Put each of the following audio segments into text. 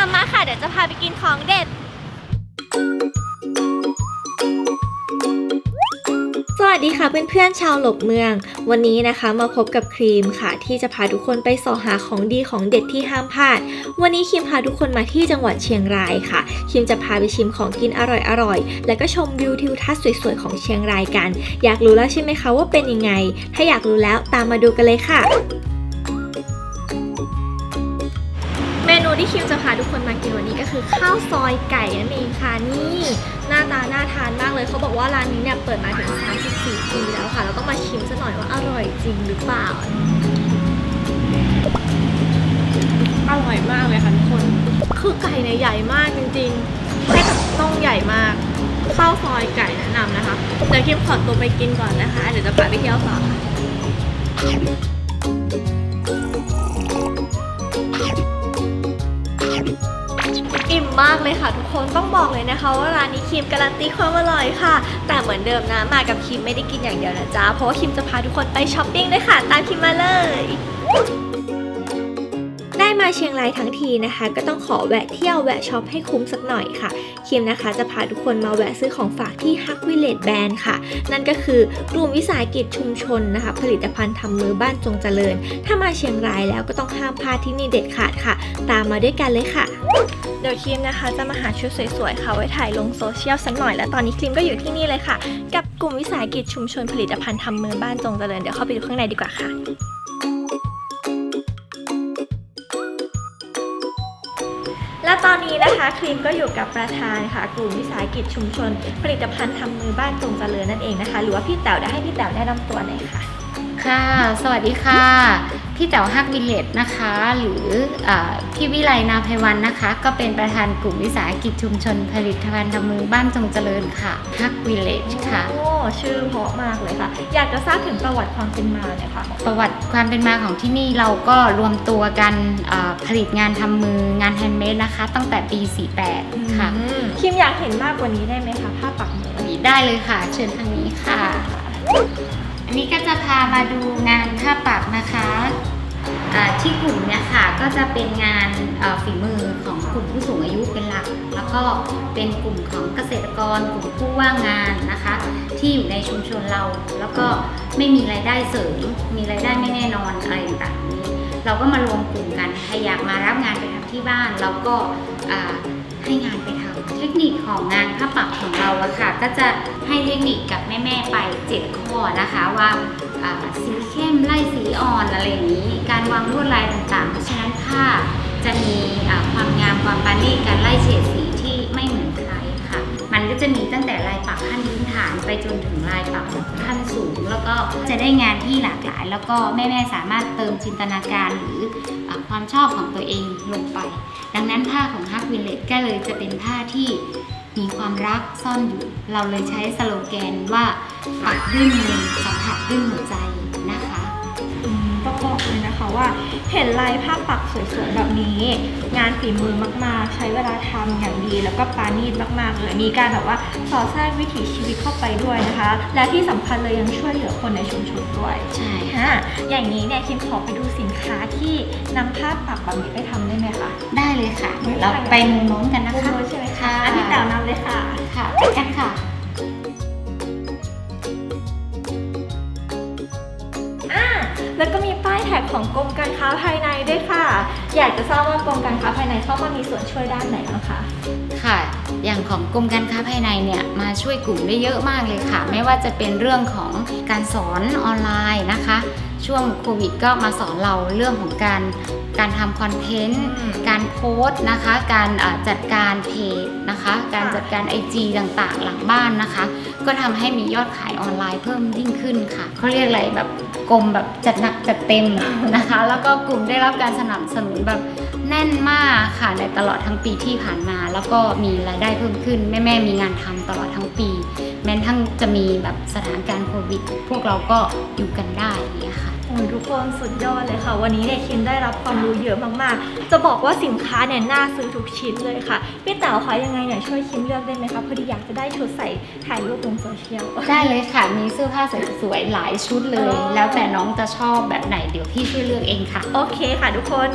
ามมาค่ะ เดี๋ยวจะพาไปกินของเด็ด สวัสดีค่ะเพื่อนๆชาวหลบเมือง วันนี้นะคะมาพบกับครีมค่ะ ที่จะพาทุกคนไปสอหาของดีของเด็ดที่ห้ามพลาด วันนี้ครีมพาทุกคนมาที่จังหวัดเชียงรายค่ะครีมจะพาไปชิมของกินอร่อยๆและก็ชมวิวทิวทัศน์สวยๆของเชียงรายกัน อยากรู้แล้วใช่ไหมคะว่าเป็นยังไง ถ้าอยากรู้แล้วตามมาดูกันเลยค่ะ นูที่คิมจะพาทุกคนมากินวันนี้ก็คือข้าวซอยไก่นั่นเองค่ะนี่หน้าตาน่าทานมากเลยเขาบอกว่าร้านนี้เนี่ยเปิดมาถึง 34 ปีแล้วค่ะเราต้องมาชิมซะหน่อยว่าอร่อยจริงหรือเปล่าอร่อยมากเลยค่ะทุกคนคือไก่เนี่ยใหญ่มากจริงๆให้กับน่องใหญ่มากข้าวซอยไก่แนะนำนะคะเดี๋ยวคิมขอตัวไปกินก่อนนะคะเดี๋ยวจะพาไปเที่ยวต่อ มมากเลยค่ะทุกคนต้องบอกเลยนะคะว่าร้านนี้คิมการันตีความอร่อยค่ะ แต่เหมือนเดิมนะมากับคิมไม่ได้กินอย่างเดียวนะจ๊ะเพราะว่าคิมจะพาทุกคนไปช้อปปิ้งด้วยค่ะตามคิมมาเลย มาเชียงรายทั้งทีนะคะ ก็ต้องขอแวะเที่ยวแวะช็อปให้คุ้มสักหน่อยค่ะคิมนะคะจะพาทุกคนมาแวะซื้อของฝากที่ฮักวิเลจแบรนด์ค่ะ นั่นก็คือกลุ่มวิสาหกิจชุมชนนะคะ ผลิตภัณฑ์ทำมือบ้านจงเจริญ ถ้ามาเชียงรายแล้วก็ต้องห้ามพลาดที่นี่เด็ดขาดค่ะ ตามมาด้วยกันเลยค่ะ เดี๋ยวครีมนะคะจะมาหาชุดสวยๆค่ะไว้ถ่ายลงโซเชียลสักหน่อย และตอนนี้ครีมก็อยู่ที่นี่เลยค่ะ กับกลุ่มวิสาหกิจชุมชนผลิตภัณฑ์ทำมือบ้านจงเจริญเดี๋ยวเข้าไปดูข้างในดีกว่าค่ะ และตอนนี้นะคะครีมก็อยู่กับประธานค่ะ กลุ่มวิสาหกิจชุมชน ผลิตภัณฑ์ทำมือบ้านจงเจริญนั่นเองนะคะ หรือว่าพี่แต๋วเดี๋ยวให้พี่แต๋วแนะนำตัวหน่อยค่ะ ค่ะ สวัสดีค่ะ พี่แต๋วฮักวิลเลจนะคะ หรืออาพี่วิไลนาภัยวันนะคะ ก็เป็นประธานกลุ่มวิสาหกิจชุมชน ผลิตภัณฑ์ทำมือบ้านจงเจริญค่ะฮักวิลเลจค่ะ โอ้ ชื่อเพราะมากเลยค่ะ อยากจะทราบถึงประวัติความเป็นมาหน่อยค่ะ ประวัติความเป็นมาของที่นี่เราก็รวมตัวกันอ่าผลิตงานทำมืองานแฮนด์เมดนะคะ ตั้งแต่ปี 48 ค่ะ คิมอยากเห็นมากกว่านี้ได้ไหมคะภาพปักมือได้เลยค่ะ เชิญทางนี้ค่ะ อันนี้ก็จะพามาดูงานผ้าปักนะคะอ่า ที่กลุ่มเนี่ยค่ะก็จะเป็นงานฝีมือของกลุ่มผู้สูงอายุเป็นหลัก แล้วก็เป็นกลุ่มของเกษตรกร กลุ่มผู้ว่างงานนะคะ ที่อยู่ในชุมชนเรา แล้วก็ไม่มีรายได้เสริม มีรายได้ไม่แน่นอนอะไรต่างๆนี้เราก็มารวมกลุ่มกันใครอยากมารับงานไปทำที่บ้าน เราก็ให้งานไปทำเทคนิคของงานผ้าปักของเราอะค่ะ ก็จะให้เทคนิคกับแม่ๆไป 7 ข้อนะคะว่าสีเข้มไล่สีอ่อนอะไรอย่างนี้ วางลวดลายต่างๆ เพราะฉะนั้นผ้าจะมีความงามความปราณีตการไล่เฉดสีที่ไม่เหมือนใครค่ะ มันก็จะมีตั้งแต่ลายปักขั้นพื้นฐานไปจนถึงลายปักขั้นสูง แล้วก็จะได้งานที่หลากหลาย แล้วก็แม่ๆสามารถเติมจินตนาการหรืออความชอบของตัวเองลงไป ดังนั้นผ้าของฮักวิลเลตก็เลยจะเป็นผ้าที่มีความรักซ่อนอยู่ เราเลยใช้สโลแกนว่าปักด้วยมือสัมผัสด้วยหัวใจ ว่า เห็นลายภาพปักสวยๆแบบนี้ งานฝีมือมากๆ ใช้เวลาทำอย่างดี แล้วก็ปราณีตมากๆเลยมีการแบบว่าสอดแทรกวิถีชีวิตเข้าไปด้วยนะคะ และที่สำคัญเลยยังช่วยเหลือคนในชุมชนด้วยใช่อะอย่างนี้เนี่ยคิมขอไปดูสินค้าที่นำภาพปักแบบนี้ไปทำได้ไหมคะได้เลยค่ะเดี๋ยวเราไปมุมโน้นกันนะมุมคะโน้นใช่ไหมคะค่ะอันนี้แต๋วนำเลยค่ะค่ะไปกันค่ะ ของกรมการค้าภายในด้วยค่ะ อยากจะทราบว่ากรมการค้าภายในเข้ามามีส่วนช่วยด้านไหนบ้างคะ ค่ะ อย่างของกรมการค้าภายในเนี่ยมาช่วยกลุ่มได้เยอะมากเลยค่ะ ไม่ว่าจะเป็นเรื่องของการสอนออนไลน์นะคะ ช่วงโควิดก็มาสอนเราเรื่องของการการทำคอนเทนต์อืมการโพสต์นะคะ การอ่าจัดการเพจนะคะ การจัดการ IG ต่างๆ หลังบ้านนะคะ ก็ทำให้มียอดขายออนไลน์เพิ่มยิ่งขึ้นค่ะเขาเรียกอะไรแบบกรมแบบจัดหนักจัดเต็มนะคะ แล้วก็กลุ่มได้รับการสนับสนุนแบบ แน่นมากค่ะในตลอดทั้งปีที่ผ่านมา แล้วก็มีรายได้เพิ่มขึ้น แม่ๆมีงานทำตลอดทั้งปี แม้ทั้งจะมีแบบสถานการณ์โควิด พวกเราก็อยู่กันได้อย่างเงี้ยค่ะโอ้ยทุกคนสุดยอดเลยค่ะ วันนี้เนี่ยคิมได้รับความรู้เยอะมากๆ จะบอกว่าสินค้าเนี่ยน่าซื้อทุกชิ้นเลยค่ะ พี่เต๋าคะยังไงเนี่ยช่วยคิมเลือกได้ไหมคะพอดีอยากจะได้ชุดใส่ถ่ายรูปลงโซเชียลได้เลยค่ะมีเสื้อผ้าสวยๆหลายชุดเลยอ๋อแล้วแต่น้องจะชอบแบบไหนเดี๋ยวพี่ช่วยเลือกเองค่ะ โอเคค่ะทุกคน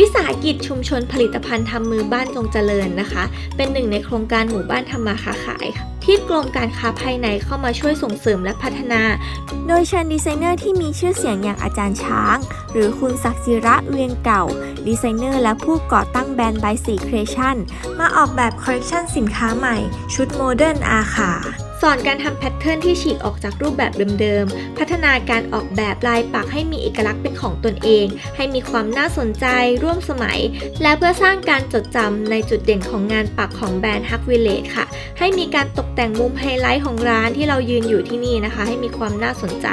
วิสาหกิจชุมชนผลิตภัณฑ์ทำมือบ้านจงเจริญนะคะ เป็นหนึ่งในโครงการหมู่บ้านทำมาค้าขายค่ะที่กรมการค้าภายในเข้ามาช่วยส่งเสริมและพัฒนา โดยเชิญดีไซเนอร์ที่มีชื่อเสียงอย่างอาจารย์ช้าง หรือคุณศักดิ์จิระเวียงเก่า ดีไซเนอร์และผู้ก่อตั้งแบรนด์ by สีครีเอชั่นมาออกแบบคอลเลคชันสินค้าใหม่ ชุดโมเดิร์นอาคา สอนการทำแพทเทิร์นที่ฉีกออกจากรูปแบบเดิมๆ พัฒนาการออกแบบลายปักให้มีเอกลักษณ์เป็นของตนเอง ให้มีความน่าสนใจ ร่วมสมัย และเพื่อสร้างการจดจำในจุดเด่นของงานปักของแบรนด์ฮักวิลเลจค่ะ ให้มีการตกแต่งมุมไฮไลท์ของร้านที่เรายืนอยู่ที่นี่นะคะ ให้มีความน่าสนใจ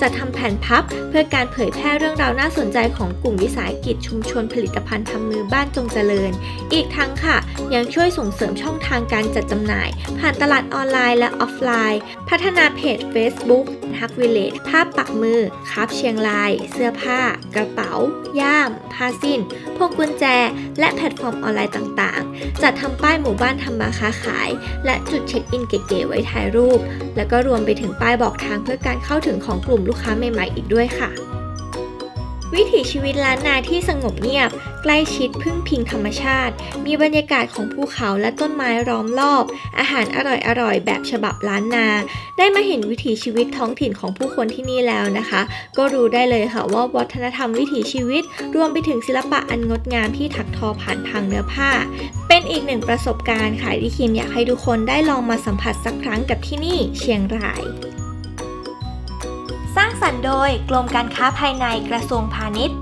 จะทำแผ่นพับเพื่อการเผยแพร่เรื่องราวน่าสนใจของกลุ่มวิสาหกิจชุมชนผลิตภัณฑ์ทำมือบ้านจงเจริญ อีกทั้งค่ะ ยังช่วยส่งเสริมช่องทางการจัดจำหน่าย ผ่านตลาดออนไลน์และออฟไลน์ พัฒนาเพจ Facebook ฮักวิลเลจภาพปักมือครับเชียงราย เสื้อผ้า กระเป๋า ย่าม ผ้าสิ้น พวงกุญแจ และแพลตฟอร์มออนไลน์ต่างๆ จัดทำป้ายหมู่บ้านทำมาค้าขาย และจุดเช็คอินเก๋ๆไว้ถ่ายรูป แล้วก็รวมไปถึงป้ายบอกทางเพื่อการเข้าถึงของกลุ่มลูกค้าใหม่ๆอีกด้วยค่ะ วิถีชีวิตล้านนาที่สงบเงียบ ใกล้ชิดพึ่งพิงธรรมชาติ มีบรรยากาศของภูเขาและต้นไม้ล้อมรอบ อาหารอร่อยๆ แบบฉบับล้านนา ได้มาเห็นวิถีชีวิตท้องถิ่นของผู้คนที่นี่แล้วนะคะ ก็รู้ได้เลยค่ะว่าวัฒนธรรมวิถีชีวิต รวมไปถึงศิลปะอันงดงามที่ถักทอผ่านทางเนื้อผ้า เป็นอีกหนึ่งประสบการณ์ค่ะที่คิมอยากให้ทุกคนได้ลองมาสัมผัสสักครั้งกับที่นี่เชียงราย สรรค์โดย กรมการค้าภายในกระทรวงพาณิชย์